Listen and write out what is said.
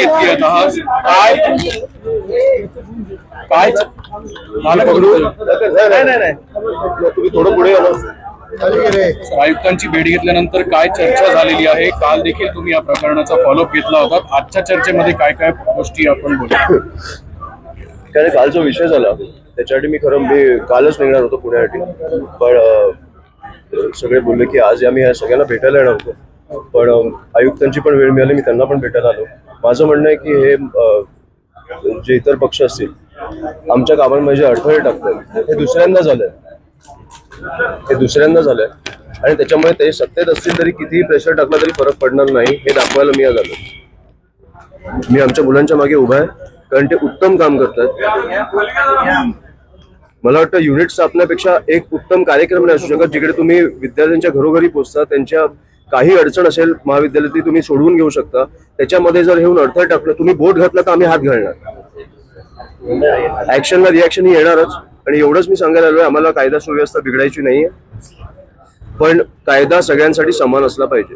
घेतली आहात काय काय मला पकडू नाही नाही नाही तुम्ही थोडं पुढे आयुक्तांची भेट घेतल्यानंतर काय चर्चा झालेली आहे? काल देखील तुम्ही या प्रकरणाचा फॉलोअप घेतला होता. आजच्या चर्चेमध्ये काय काय गोष्टी आपण बोलू? कारण कालचा विषय झाला. त्याच्यासाठी मी खरं मी कालच निघणार होतो पुण्यासाठी. पण सगळे बोलले की आज आम्ही या सगळ्यांना भेटायला येणार होतो. पण आयुक्तांची पण वेळ मिळाली मी त्यांना पण भेटायला आलो. माझं म्हणणं आहे की हे जे इतर पक्ष असतील आमच्या कामांमध्ये जे अडथळे टाकतात हे दुसऱ्यांदा झालंय. हे दुसऱ्यांदा झालंय. आणि त्याच्यामुळे ते सत्तेत असतील तरी कितीही प्रेशर टाकला तरी फरक पडणार नाही हे दाखवायला मी आज आलो मी आमच्या मुलांच्या मागे उभा आहे कारण ते उत्तम काम करतात. मला वाटतं युनिट स्थापण्यापेक्षा एक उत्तम कार्यक्रम नाही असू शकत जिकडे तुम्ही विद्यार्थ्यांच्या घरोघरी पोहोचता त्यांच्या काही अडचण असेल महाविद्यालयात ती तुम्ही सोडवून घेऊ शकता. त्याच्यामध्ये जर येऊन अडथळे टाकलं तुम्ही बोट घातला तर आम्ही हात घालणार. ऍक्शनला रिॲक्शन ही येणारच. आणि एवढंच मी सांगायला आलोय आम्हाला कायदा सुव्यवस्था बिघडायची नाहीये. पण कायदा सगळ्यांसाठी समान असला पाहिजे.